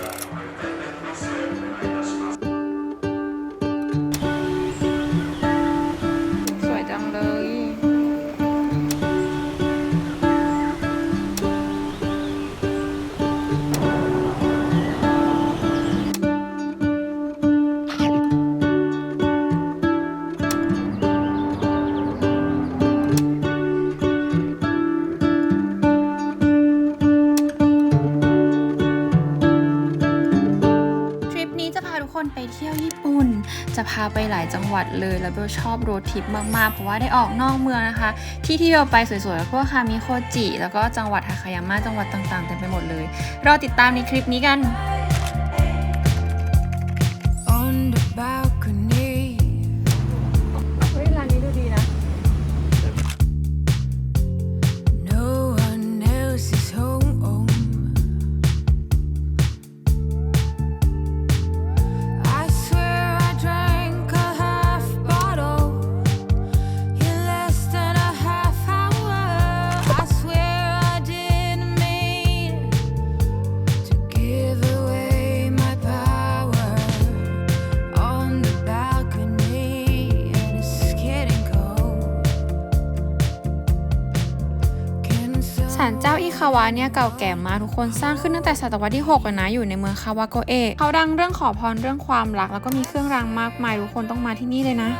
ส คนไปเที่ยวญี่ปุ่น จะพาไปหลายจังหวัดเลย แล้วเบลชอบโรดทริปมากๆ เพราะว่าได้ออกนอกเมืองนะคะ ที่ที่เบลไปสวยๆพวกคามิโคจิ แล้วก็จังหวัดฮาคายามะจังหวัดต่างๆเต็มไปหมดเลย รอติดตามในคลิปนี้กัน on the balcony. าอิคาวะเนี่ยเก่าแก่มากทุกคนสร้างขึ้นตั้งแต่ศตวรรษที่6อะนะอยู่ในเมืองคาวาโกเอะเขาดังเรื่องขอพรเรื่องความรัก แล้วก็มีเครื่องรางมากมายทุกคนต้องมาที่นี่เลยนะ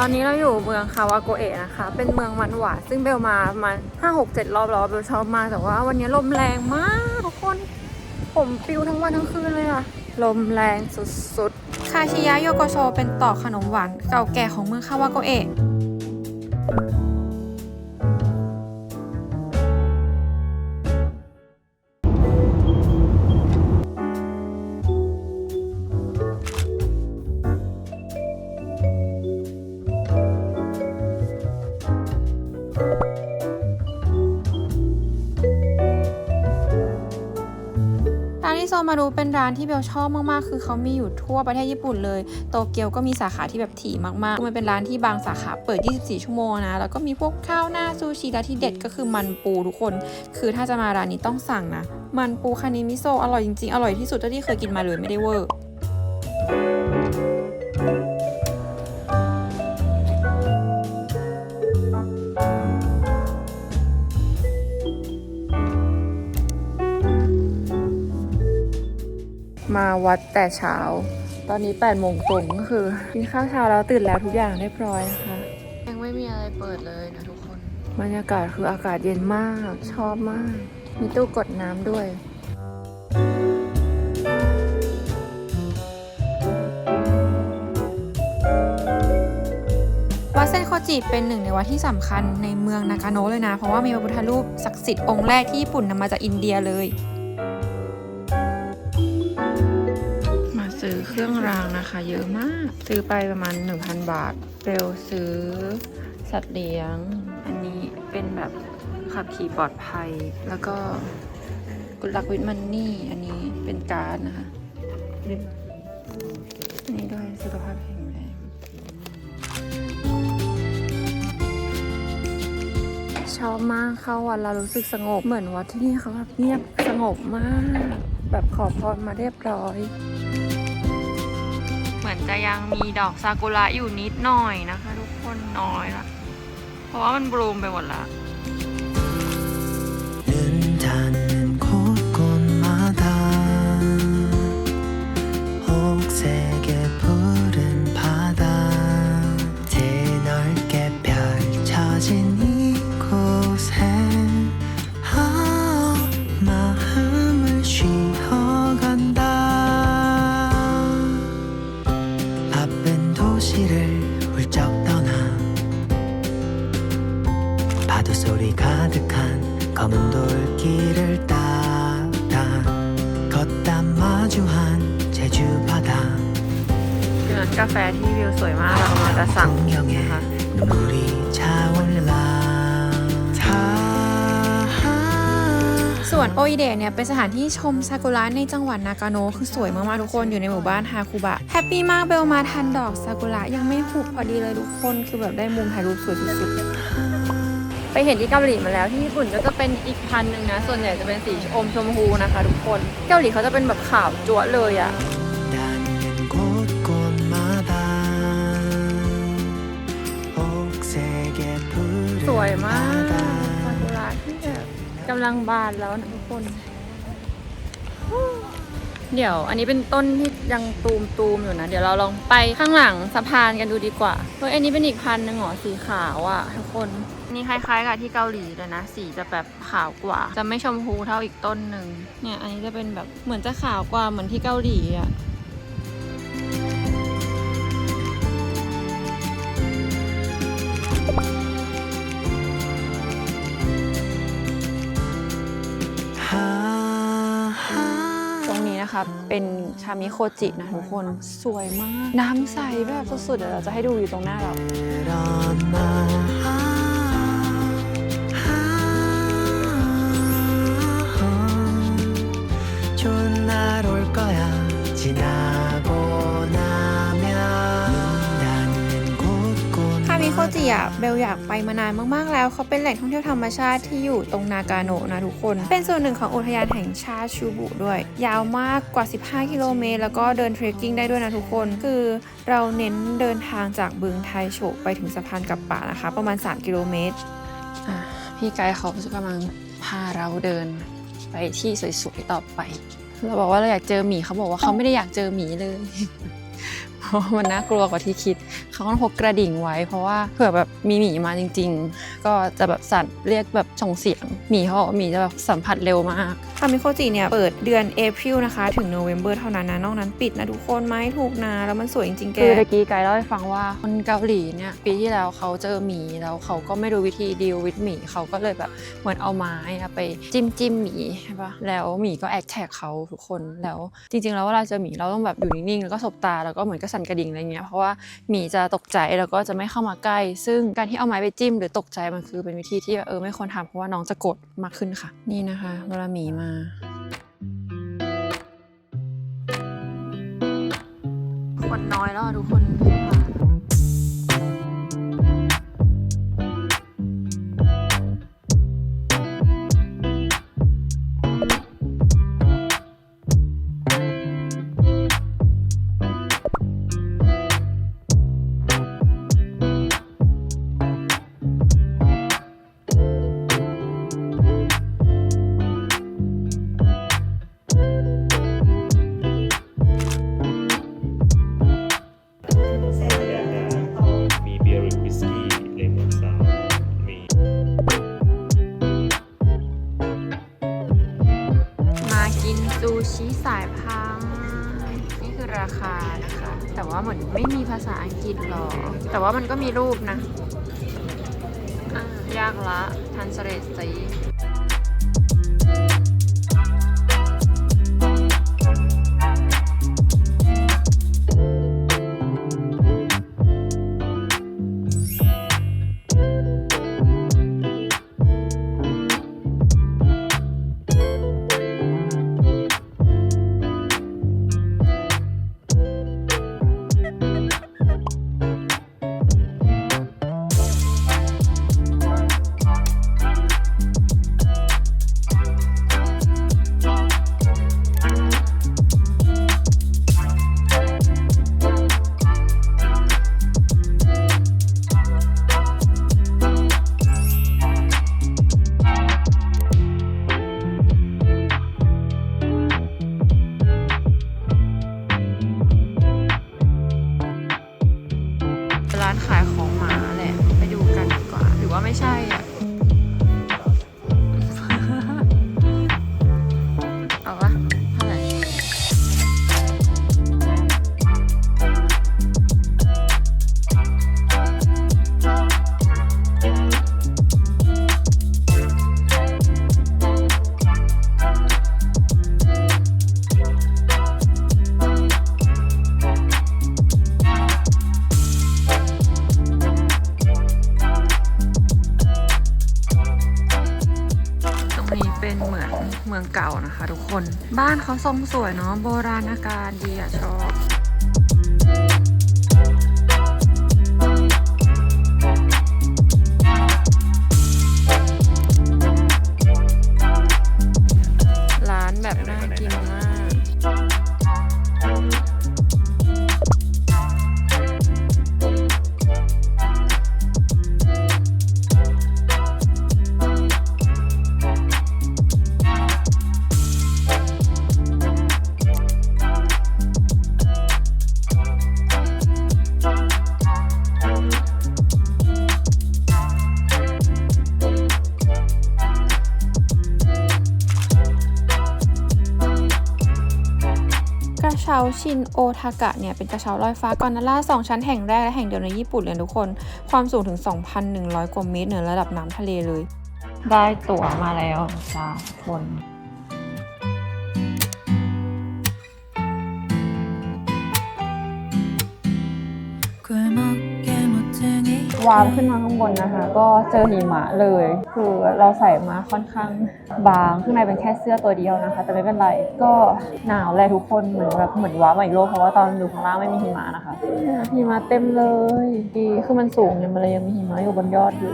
ตอนนี้เราอยู่เมืองคาวาโกเอะนะคะ เป็นเมืองมันหวานซึ่งเบลมามาห้าหกเจ็ดรอบแล้วเบลชอบมากแต่ว่าวันนี้ลมแรงมากทุกคน ผมปิวทั้งวันทั้งคืนเลยอะลมแรงสุดๆ คาชิยะโยโกโชเป็นต่อขนมหวานเก่าแก่ของเมืองคาวาโกเอะ โซมารูเป็นร้านที่เบลชอบมากๆ คือเขามีอยู่ทั่วประเทศญี่ปุ่นเลย โตเกียวก็มีสาขาที่แบบถี่มากๆ มันเป็นร้านที่บางสาขาเปิด 24 ชั่วโมงนะ แล้วก็มีพวกข้าวหน้าซูชิและที่เด็ดก็คือมันปูทุกคน คือถ้าจะมาร้านนี้ต้องสั่งนะ มันปูคานิมิโซะอร่อยจริงๆ อร่อยที่สุดเท่าที่เคยกินมาเลยไม่ได้เวอร์ มาวัดแต่เช้า ตอนนี้8โมงตรงก็คือกินข้าวเช้าแล้วตื่นแล้วทุกอย่างเรียบร้อยนะคะยังไม่มีอะไรเปิดเลยนะทุกคน บรรยากาศคืออากาศเย็นมากชอบมาก มีตู้กดน้ำด้วยวัดเซนโคจิเป็นหนึ่งในวัดที่สำคัญในเมืองนากาโนะเลยนะ เพราะว่ามีพระพุทธรูปศักดิ์สิทธิ์องค์แรกที่ญี่ปุ่นนำมาจากอินเดียเลย เครื่องรางนะคะ เยอะมาก ซื้อไปประมาณ 1,000 บาทเร็วซื้อสัตว์เลี้ยง อันนี้เป็นแบบขับขี่ปลอดภัย แล้วก็กุลักวิทมันนี่ อันนี้เป็นการ์ดนะคะอันนี้ด้วยสุขภาพแข็งแรงชอบมากเข้าวัดเรารู้สึกสงบเหมือนวัดที่นี่เขาแบบเงียบสงบมาก แบบขอพรมาเรียบร้อย อนจะยังมีดอกซากุระอยู่นิดหน่อยนะคะ ทุกคนน้อยละ เพราะว่ามันบลูมไปหมดละ นโออิเดะเนี่ยเป็นสถานที่ชมซากุระในจังหวัดนากาโนะคือสวยมากๆทุกคนอยู่ในหมู่บ้านฮาคุบะแฮปปี้มากเบลมาทันดอกซากุระยังไม่ผุพอดีเลยทุกคนคือแบบได้มุมถ่ายรูปสวยสุดๆไปเห็นที่เกาหลีมาแล้วที่ญี่ปุ่นก็จะเป็นอีกพันหนึ่งนะ ส่วนใหญ่จะเป็นสีอมชมพูนะคะ ทุกคนเกาหลีเขาจะเป็นแบบขาวจั๊วเลยอะ่ะสวยมาก กำลังบานแล้วนะทุกคน เดี๋ยวอันนี้เป็นต้นที่ยังตูมตูมๆอยู่นะ เดี๋ยวเราลองไปข้างหลังสะพานกันดูดีกว่าเฮ้ยอันนี้เป็นอีกพันหนึ่งเหรอสีขาวอะทุกคนนี่คล้ายๆกับที่เกาหลีเลยนะ สีจะแบบขาวกว่า จะไม่ชมพูเท่าอีกต้นหนึ่งเนี่ยอันนี้จะเป็นแบบเหมือนจะขาวกว่าเหมือนที่เกาหลีอะ하 นี้นะคะเป็นชามิโคจินะทุกคนสวยมาก น้ำใสแบบสุดๆเดี๋ยวเราจะให้ดูอยู่ตรงหน้าเรา 일어나 좋은 날 올 거야 지나고 나 จิอะเบลอยากไปมานานมากๆ แล้วเขาเป็นแหล่งท่องเที่ยวธรรมชาติที่อยู่ตรงนากาโนะนะทุกคน เป็นส่วนหนึ่งของอุทยานแห่งชาติชูบุด้วย ยาวมากกว่า 15 กิโลเมตร แล้วก็เดินเทรคกิ้งได้ด้วยนะทุกคน คือเราเน้นเดินทางจากบึงไทโฉไปถึงสะพานกับป่านะคะ ประมาณ 3 กิโลเมตรพี่ไกด์เขากำลังพาเราเดินไปที่สวยๆต่อไป เราบอกว่าเราอยากเจอหมีเขาบอกว่าเขาไม่ได้อยากเจอหมีเลย เพราะว่ามันน่ากลัวกว่าที่คิด เขาต้องพกกระดิ่งไว้ เพราะว่าเผื่อแบบมีหมีมาจริง ๆ ก็จะแบบสั่นเรียกแบบส่งเสียงหมีเขาบอกว่าหมีจะแบบสัมผัสเร็วมากคามิโคจิเนี่ยเปิดเดือนเอพ i ลนะคะ ถึงโนเวม ber เท่านั้นนะนอกนั้นปิดนะทุกคนไม้ถูกนะแล้วมันสวยจริงๆแกคือเมื่อกี้ไกด์เล่าให้ฟังว่าคนเกาหลีเนี่ยปีที่แล้วเขาเจอหมีแล้วเขาก็ไม่รู้วิธีดีลวิดหมีเขาก็เลยแบบเหมือนเอาไม้อะไปจิ้มจิ้มหมีใช่ปะแล้วหมีก็แอคแท็กเขาทุกคนแล้ว จริง ๆ แล้วเวลาเจอหมีเราต้องแบบอยู่นิ่งๆแล้วก็สบตาแล้วก็เหมือนก็สั่นกระดิ่งอะไรเงี้ยเพราะว่าหมีจะตกใจแล้วก็จะไม่เข้ามาใกล้ ซึ่งการที่เอาไม้ไปจิ้มหรือตกใจมันคือเป็นวิธีที่เออไม่ควรทำเพราะว่าน้องจะโกรธมากขึ้นค่ะ นี่นะคะ เวลาหมีมาคนน้อยแล้วทุกคน มีรูปนะ อะ ยากละทันสเรต ไม่ใช่ เหมือนเมืองเก่านะคะ ทุกคน บ้านเขาทรงสวยเนาะโบราณอาการดีอะชอบ ชินโอทากะเนี่ยเป็นกระเช้าลอยฟ้ากอนนาร่าสองชั้นแห่งแรกและแห่งเดียวในญี่ปุ่นเลยทุกคน ความสูงถึง 2,100 กว่าเมตรเหนือระดับน้ำทะเลเลย ได้ตั๋วมาแล้วจ้าคน วามขึ้นมาข้างบนนะคะ ก็เจอหิมะเลย คือเราใส่มาค่อนข้างบางข้างในเป็นแค่เสื้อตัวเดียวนะคะ แต่ไม่เป็นไรก็หนาวแหละทุกคนเหมือนแบบเหมือนว้าใหม่โลกเพราะว่าตอนอยู่ข้างล่างไม่มีหิมะนะคะหิมะเต็มเลยดีคือมันสูงเนี่ยมันเลยยังมีหิมะอยู่บนยอดอยู่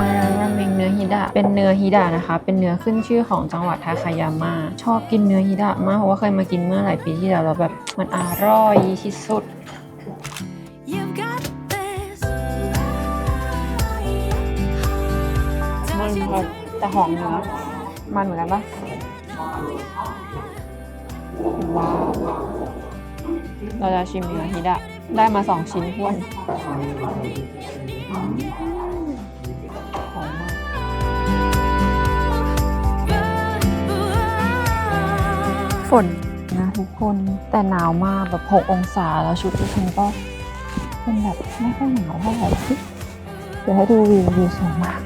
มาแล้วราเมงเนื้อฮิดะ เป็นเนื้อฮิดะนะคะ เป็นเนื้อขึ้นชื่อของจังหวัดทาคายาม่าชอบกินเนื้อฮิดะมากเพราะว่าเคยมากินเมื่อหลายปีที่แล้วแล้วแบบมันอร่อยที่สุด แต่หอมเนื้อมันเหมือนกันปะว้าวเราจะชิมเนื้อฮิดะได้มาสองชิ้นท้วนหอมมากฝนนะทุกคนแต่หนาวมากแบบ 6 องศาแล้วชุดที่ฉันก็เป็นแบบไม่ค่อยหนาวเท่าไหร่เดี๋ยวให้ดูวิววิวสวยมาก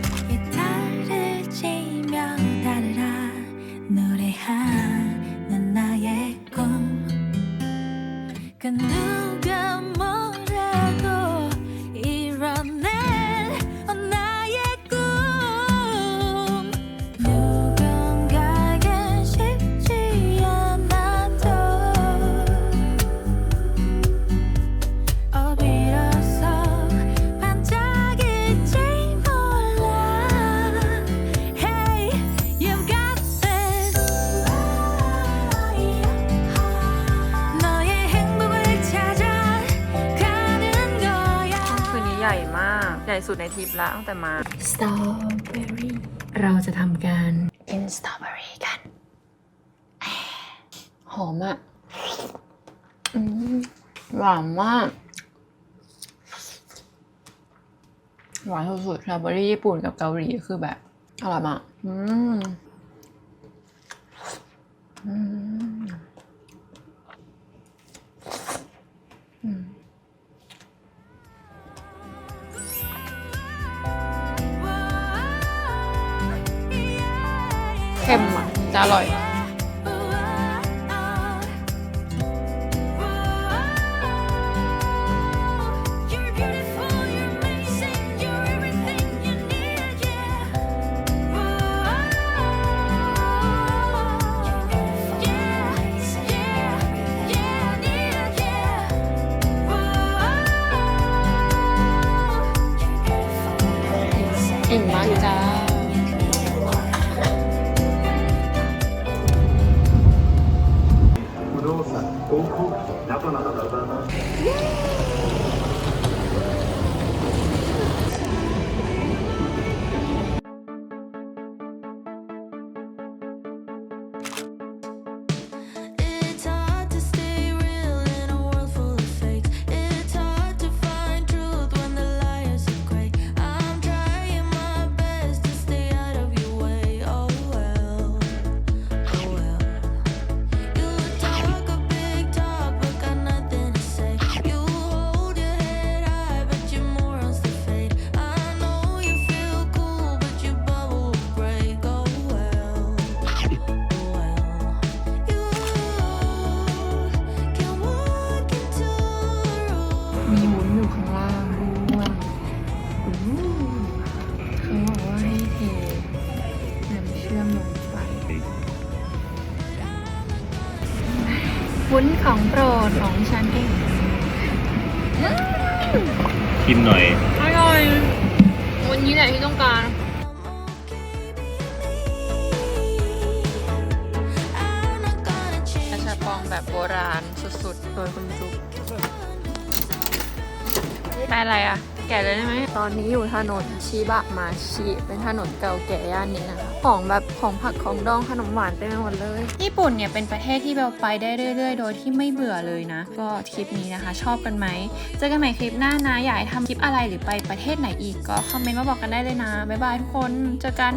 그 누가 뭐 ใหญ่สุดในทริปแล้วตั้งแต่มา Strawberry เราจะทำการกินสตรอเบอรี่กัน หอมอะอืมหวานมาก หวานสุดๆสตรอเบอรี่ญี่ปุ่นกับเกาหลีคือแบบอร่อยมาก อืม อืม อืม อะจะอร่อย ดของฉันเองชิมหน่อย อร่อยวันนี้แหละที่ต้องการกระชาปองแบบโบราณสุดๆ โดยคุณจุ๊บได้อะไรอะ แกะเลยได้ไหม ตอนนี้อยู่ถนนชิบะมาชิ เป็นถนนเก่าแก่ย่านนี้นะคะ ของแบบของผักของดองขนมหวานเต็มไปหมดเลย ญี่ปุ่นเนี่ยเป็นประเทศที่เบลไปได้เรื่อย ๆ โดยที่ไม่เบื่อเลยนะ ก็คลิปนี้นะคะ ชอบกันไหมเจอกันใหม่คลิปหน้านะอยากให้ทำคลิปอะไรหรือไปประเทศไหนอีกก็คอมเมนต์มาบอกกันได้เลยนะบ๊ายบายทุกคนเจอกัน